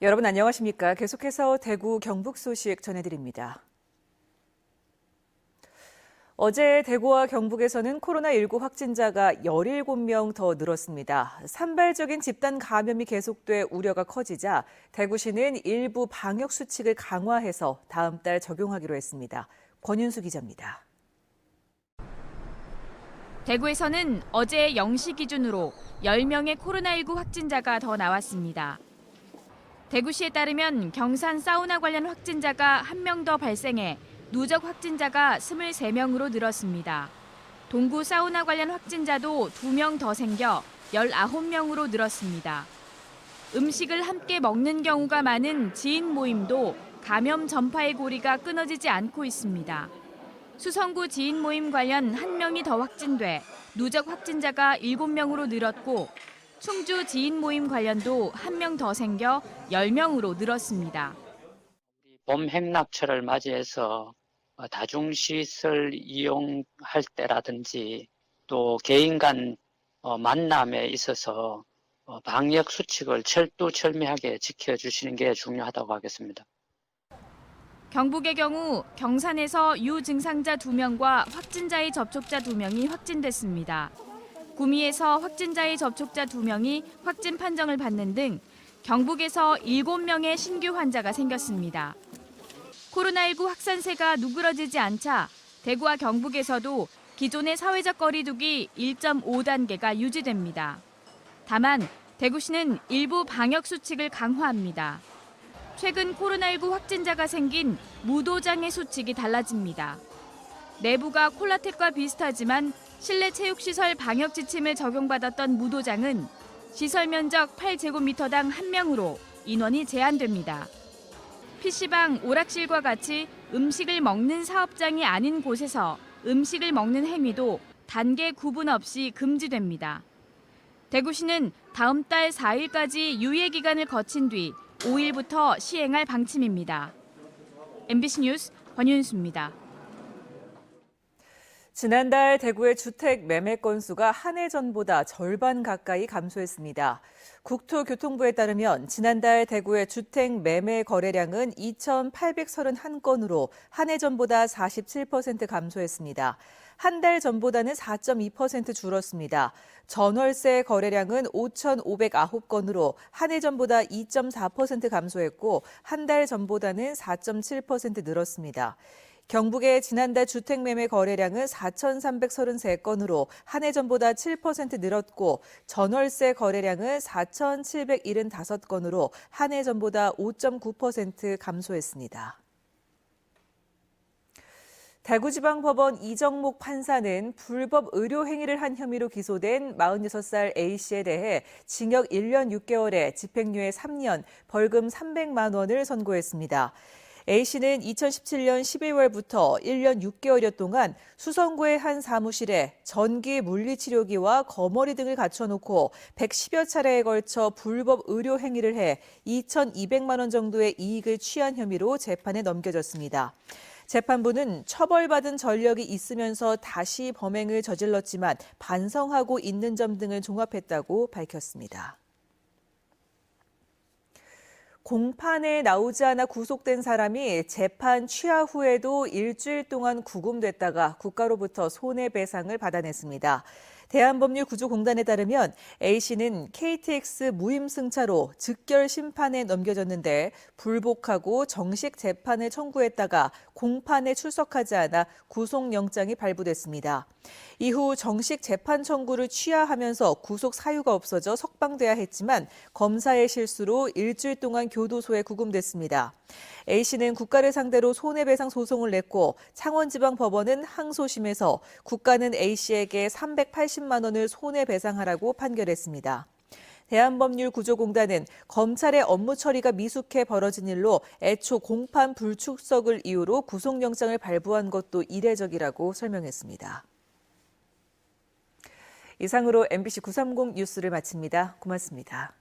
여러분 안녕하십니까? 계속해서 대구 경북 소식 전해드립니다. 어제 대구와 경북에서는 코로나19 확진자가 17명 더 늘었습니다. 산발적인 집단 감염이 계속돼 우려가 커지자 대구시는 일부 방역 수칙을 강화해서 다음 달 적용하기로 했습니다. 권윤수 기자입니다. 대구에서는 어제 0시 기준으로 10명의 코로나19 확진자가 더 나왔습니다. 대구시에 따르면 경산 사우나 관련 확진자가 1명 더 발생해 누적 확진자가 23명으로 늘었습니다. 동구 사우나 관련 확진자도 2명 더 생겨 19명으로 늘었습니다. 음식을 함께 먹는 경우가 많은 지인 모임도 감염 전파의 고리가 끊어지지 않고 있습니다. 수성구 지인 모임 관련 1명이 더 확진돼 누적 확진자가 7명으로 늘었고 충주 지인 모임 관련도 1명 더 생겨 10명으로 늘었습니다. 봄 행락철을 맞이해서 어, 다중시설 이용할 때라든지 또 개인 간 어, 만남에 있어서 어, 방역 수칙을 철두철미하게 지켜주시는 게 중요하다고 하겠습니다. 경북의 경우 경산에서 유증상자 2명과 확진자의 접촉자 2명이 확진됐습니다. 구미에서 확진자의 접촉자 2명이 확진 판정을 받는 등 경북에서 7명의 신규 환자가 생겼습니다. 코로나19 확산세가 누그러지지 않자 대구와 경북에서도 기존의 사회적 거리두기 1.5단계가 유지됩니다. 다만 대구시는 일부 방역 수칙을 강화합니다. 최근 코로나19 확진자가 생긴 무도장의 수칙이 달라집니다. 내부가 콜라텍과 비슷하지만 실내 체육시설 방역 지침을 적용받았던 무도장은 시설 면적 8제곱미터당 1명으로 인원이 제한됩니다. PC방, 오락실과 같이 음식을 먹는 사업장이 아닌 곳에서 음식을 먹는 행위도 단계 구분 없이 금지됩니다. 대구시는 다음 달 4일까지 유예 기간을 거친 뒤 5일부터 시행할 방침입니다. MBC 뉴스 권윤수입니다. 지난달 대구의 주택 매매 건수가 한 해 전보다 절반 가까이 감소했습니다. 국토교통부에 따르면 지난달 대구의 주택 매매 거래량은 2,831건으로 한 해 전보다 47% 감소했습니다. 한 달 전보다는 4.2% 줄었습니다. 전월세 거래량은 5,509건으로 한 해 전보다 2.4% 감소했고 한 달 전보다는 4.7% 늘었습니다. 경북의 지난달 주택 매매 거래량은 4,333건으로 한 해 전보다 7% 늘었고 전월세 거래량은 4,775건으로 한 해 전보다 5.9% 감소했습니다. 대구지방법원 이정목 판사는 불법 의료 행위를 한 혐의로 기소된 46살 A씨에 대해 징역 1년 6개월에 집행유예 3년, 벌금 300만 원을 선고했습니다. A씨는 2017년 12월부터 1년 6개월여 동안 수성구의 한 사무실에 전기 물리치료기와 거머리 등을 갖춰놓고 110여 차례에 걸쳐 불법 의료 행위를 해 2,200만 원 정도의 이익을 취한 혐의로 재판에 넘겨졌습니다. 재판부는 처벌받은 전력이 있으면서 다시 범행을 저질렀지만 반성하고 있는 점 등을 종합했다고 밝혔습니다. 공판에 나오지 않아 구속된 사람이 재판 취하 후에도 일주일 동안 구금됐다가 국가로부터 손해배상을 받아냈습니다. 대한법률구조공단에 따르면 A씨는 KTX 무임승차로 즉결 심판에 넘겨졌는데 불복하고 정식 재판을 청구했다가 공판에 출석하지 않아 구속영장이 발부됐습니다. 이후 정식 재판 청구를 취하하면서 구속 사유가 없어져 석방돼야 했지만 검사의 실수로 일주일 동안 교도소에 구금됐습니다. A씨는 국가를 상대로 손해배상 소송을 냈고 창원지방법원은 항소심에서 국가는 A씨에게 380만 원을 손해배상하라고 판결했습니다. 대한법률구조공단은 검찰의 업무 처리가 미숙해 벌어진 일로 애초 공판 불출석을 이유로 구속영장을 발부한 것도 이례적이라고 설명했습니다. 이상으로 MBC 930 뉴스를 마칩니다. 고맙습니다.